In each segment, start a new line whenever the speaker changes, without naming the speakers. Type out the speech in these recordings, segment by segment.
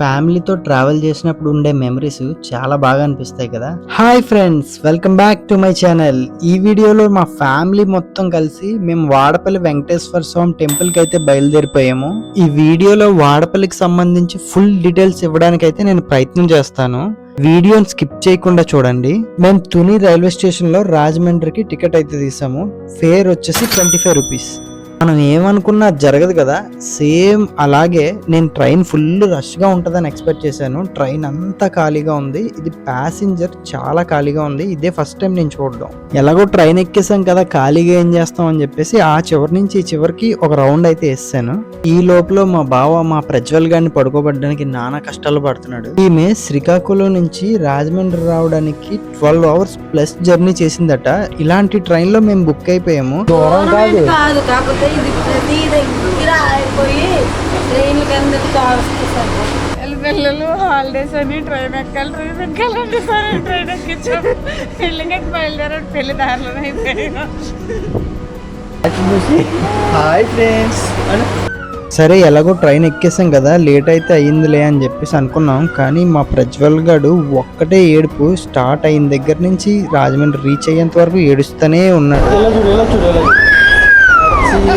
ఫ్యామిలీతో ట్రావెల్ చేసినప్పుడు ఉండే మెమరీస్ చాలా బాగా అనిపిస్తాయి కదా? Hi friends welcome back to my channel ఈ వీడియోలో మా ఫ్యామిలీ మొత్తం కలిసి మేము వాడపల్లి వెంకటేశ్వర స్వామి టెంపుల్కి అయితే బయలుదేరిపోయాము. ఈ వీడియోలో వాడపల్లికి సంబంధించి ఫుల్ డీటెయిల్స్ ఇవ్వడానికి అయితే నేను ప్రయత్నం చేస్తాను. వీడియోని స్కిప్ చేయకుండా చూడండి. మేము తుని రైల్వే స్టేషన్లో రాజమండ్రికి టికెట్ అయితే తీసాము. ఫేర్ వచ్చేసి ట్వంటీ ఫైవ్ రూపీస్ మనం ఏమనుకున్నా అది జరగదు కదా. సేమ్ అలాగే నేను ట్రైన్ ఫుల్ రష్గా ఉంటుందని ఎక్స్పెక్ట్ చేశాను. ట్రైన్ అంతా ఖాళీగా ఉంది. ఇది ప్యాసింజర్ చాలా ఖాళీగా ఉంది. ఇదే ఫస్ట్ టైం నేను చూడడం. ఎలాగో ట్రైన్ ఎక్కేసాం కదా ఖాళీగా ఏం చేస్తాం అని చెప్పేసి ఆ చివరి నుంచి ఈ చివరికి ఒక రౌండ్ అయితే వేసాను. ఈ లోపల మా బావ మా ప్రజ్వల్ గారిని పడుకోబెట్టడానికి నానా కష్టాలు పడుతున్నాడు. ఈమె శ్రీకాకుళం నుంచి రాజమండ్రి రావడానికి ట్వెల్వ్ అవర్స్ ప్లస్ జర్నీ చేసిందట. ఇలాంటి ట్రైన్లో మేము బుక్ అయిపోయాము. దూరం కాదు.
కాదు. కాకపోతే ఇది ప్రతి దగ్గర అయిపోయి ట్రైన్లు కింద వస్తుంది
పిల్లలు హాలిడేస్ అని ట్రైన్ ఎక్కాలి ట్రైన్ ఎక్కాలంటే సరే ట్రైన్ ఎక్కించాం. పెళ్ళికి బయలుదేరాడు పెళ్ళి దారిలో
హాయ్ ఫ్రెండ్స్ సరే ఎలాగో ట్రైన్ ఎక్కేసాం కదా లేట్ అయితే అయ్యిందిలే అని చెప్పేసి అనుకున్నాం. కానీ మా ప్రజ్వల్ గాడు ఒక్కటే ఏడుపు స్టార్ట్ అయిన దగ్గర నుంచి రాజమండ్రి రీచ్ అయ్యేంత వరకు ఏడుస్తూనే ఉన్నాడు. మనం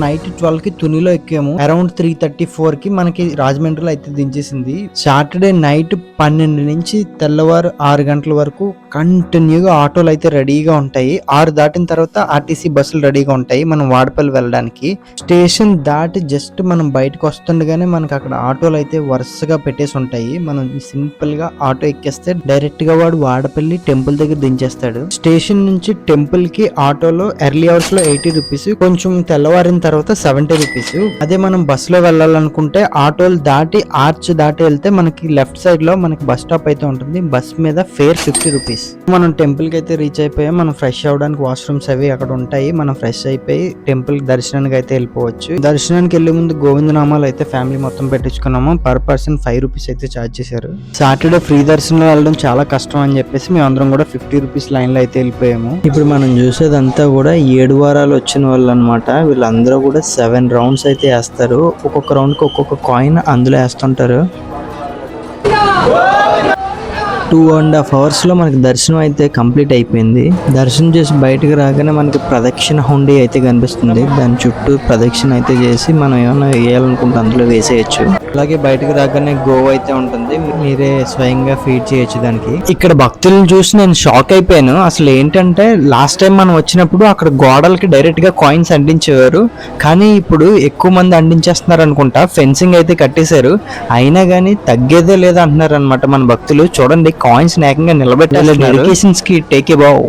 నైట్ ట్వెల్వ్కి తునిలో ఎక్కాము. అరౌండ్ త్రీ థర్టీ ఫోర్కి మనకి రాజమండ్రిలో అయితే దించేసింది. సాటర్డే నైట్ పన్నెండు నుంచి తెల్లవారు ఆరు గంటల వరకు కంటిన్యూగా ఆటోలు అయితే రెడీగా ఉంటాయి. ఆరు దాటిన తర్వాత ఆర్టీసీ బస్సులు రెడీగా ఉంటాయి మనం వాడపల్లి వెళ్ళడానికి. స్టేషన్ దాటి జస్ట్ మనం బయటకు వస్తుండగానే మనకి అక్కడ ఆటోలు అయితే వరుసగా పెట్టేసి ఉంటాయి. మనం సింపుల్గా ఆటో ఎక్కేస్తే డైరెక్ట్గా వాడు వాడపల్లి టెంపుల్ దగ్గర దించేస్తాడు. స్టేషన్ నుంచి టెంపుల్కి ఆటోలో ఎర్లీ అవర్స్లో ఎయిటీ రూపీస్ కొంచెం తెల్లవారిన తర్వాత సెవెంటీ రూపీస్. అదే మనం బస్లో వెళ్ళాలనుకుంటే ఆటోలు దాటి ఆర్చ్ దాటి వెళ్తే మనకి లెఫ్ట్ సైడ్లో మనకి బస్ స్టాప్ అయితే ఉంటుంది. బస్ మీద ఫేర్ ఫిఫ్టీ రూపీస్. మనం టెంపుల్కి అయితే రీచ్ అయిపోయాం మనం ఫ్రెష్ అవడానికి వాష్రూమ్స్ అవి అక్కడ ఉంటాయి. మనం ఫ్రెష్ అయిపోయి టెంపుల్ దర్శనానికి అయితే వెళ్ళిపోవచ్చు. దర్శనానికి వెళ్ళే ముందు గోవిందనామాలు అయితే ఫ్యామిలీ మొత్తం పెట్టించుకున్నాము. పర్ పర్సన్ ఫైవ్ రూపీస్ అయితే ఛార్జ్ చేశారు. సాటర్డే ఫ్రీ దర్శనం వెళ్ళడం చాలా కష్టం అని చెప్పేసి మేము అందరం కూడా ఫిఫ్టీ రూపీస్ లైన్లో అయితే వెళ్ళిపోయాము. ఇప్పుడు మనం చూసేదంతా కూడా ఏడు వారాలు వచ్చిన వాళ్ళు అనమాట వీళ్ళందరూ కూడా సెవెన్ రౌండ్స్ అయితే వేస్తారు. ఒక్కొక్క రౌండ్కి ఒక్కొక్క కాయిన్ అందులో వేస్తుంటారు. టూ అండ్ హాఫ్ అవర్స్లో మనకి దర్శనం అయితే కంప్లీట్ అయిపోయింది. దర్శనం చేసి బయటకు రాగానే మనకి ప్రదక్షిణ హుండీ అయితే కనిపిస్తుంది. దాని చుట్టూ ప్రదక్షిణ అయితే చేసి మనం ఏమైనా వేయాలనుకుంటే అందులో వేసేయచ్చు. అలాగే బయటకు రాగానే గోవా అయితే ఉంటుంది. మీరే స్వయంగా ఫీడ్ చేయొచ్చు దానికి. ఇక్కడ భక్తులను చూసి నేను షాక్ అయిపోయాను. అసలు ఏంటంటే లాస్ట్ టైం మనం వచ్చినప్పుడు అక్కడ గోడలకి డైరెక్ట్గా కాయిన్స్ అంటించేవారు. కానీ ఇప్పుడు ఎక్కువ మంది అందించేస్తున్నారు అనుకుంటా. ఫెన్సింగ్ అయితే కట్టేశారు. అయినా కానీ తగ్గేదే లేదంటున్నారు అనమాట మన భక్తులు. చూడండి కాయిన్స్ నేకంగా నిలబెట్టాలి డెడికేషన్స్కి టేక్ ఏ బావ్.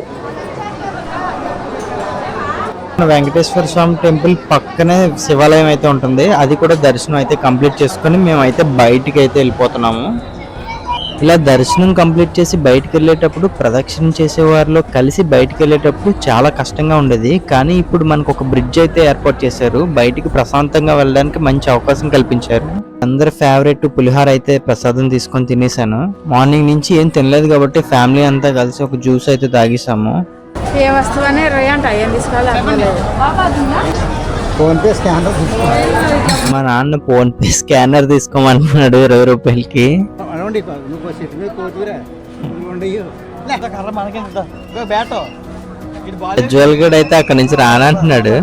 వెంకటేశ్వర స్వామి టెంపుల్ పక్కనే శివాలయం అయితే ఉంటుంది. అది కూడా దర్శనం అయితే కంప్లీట్ చేసుకొని మేమైతే బయటికి అయితే వెళ్ళిపోతున్నాము. ఇలా దర్శనం కంప్లీట్ చేసి బయటకు వెళ్ళేటప్పుడు ప్రదక్షిణ చేసేవారిలో కలిసి బయటకు వెళ్ళేటప్పుడు చాలా కష్టంగా ఉండేది. కానీ ఇప్పుడు మనకు ఒక బ్రిడ్జ్ అయితే ఏర్పాటు చేశారు. బయటికి ప్రశాంతంగా వెళ్ళడానికి మంచి అవకాశం కల్పించారు. అందరి ఫేవరెట్ పులిహార అయితే ప్రసాదం తీసుకొని తినేసాను మార్నింగ్ నుంచి ఏం తినలేదు కాబట్టి ఫ్యామిలీ అంతా కలిసి ఒక జ్యూస్ అయితే తాగేసాము
ఏ వస్తువు అనే రొయ్య అంట ఏం తీసుకోవాలి అర్థం లేదు.
ఫోన్ పే స్కానర్ మా నాన్న ఫోన్ పే స్కానర్ తీసుకోమన్నాడు ఇరవై రూపాయలకి. ఉజ్వల్ గడ్ అయితే అక్కడ నుంచి రానంటున్నాడు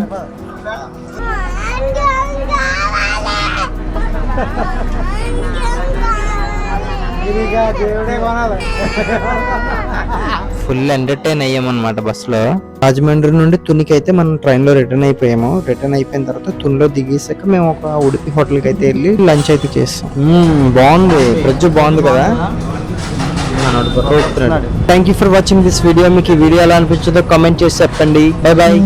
ఫుల్ ఎంటర్టైన్ అయ్యామన్నమాట బస్సులో. రాజమండ్రి నుండి తునికి అయితే మనం ట్రైన్లో రిటర్న్ అయిపోయాము. రిటర్న్ అయిపోయిన తర్వాత తునిలో దిగేసాక మేము ఒక ఉడిపి హోటల్కి అయితే వెళ్ళి లంచ్ అయితే చేస్తాం బాగుంది. ఫ్రిడ్జ్ బాగుంది కదా? Thank you for watching this video మీకు ఈ వీడియో ఎలా అనిపించిందో కామెంట్ చేసి చెప్పండి. Bye bye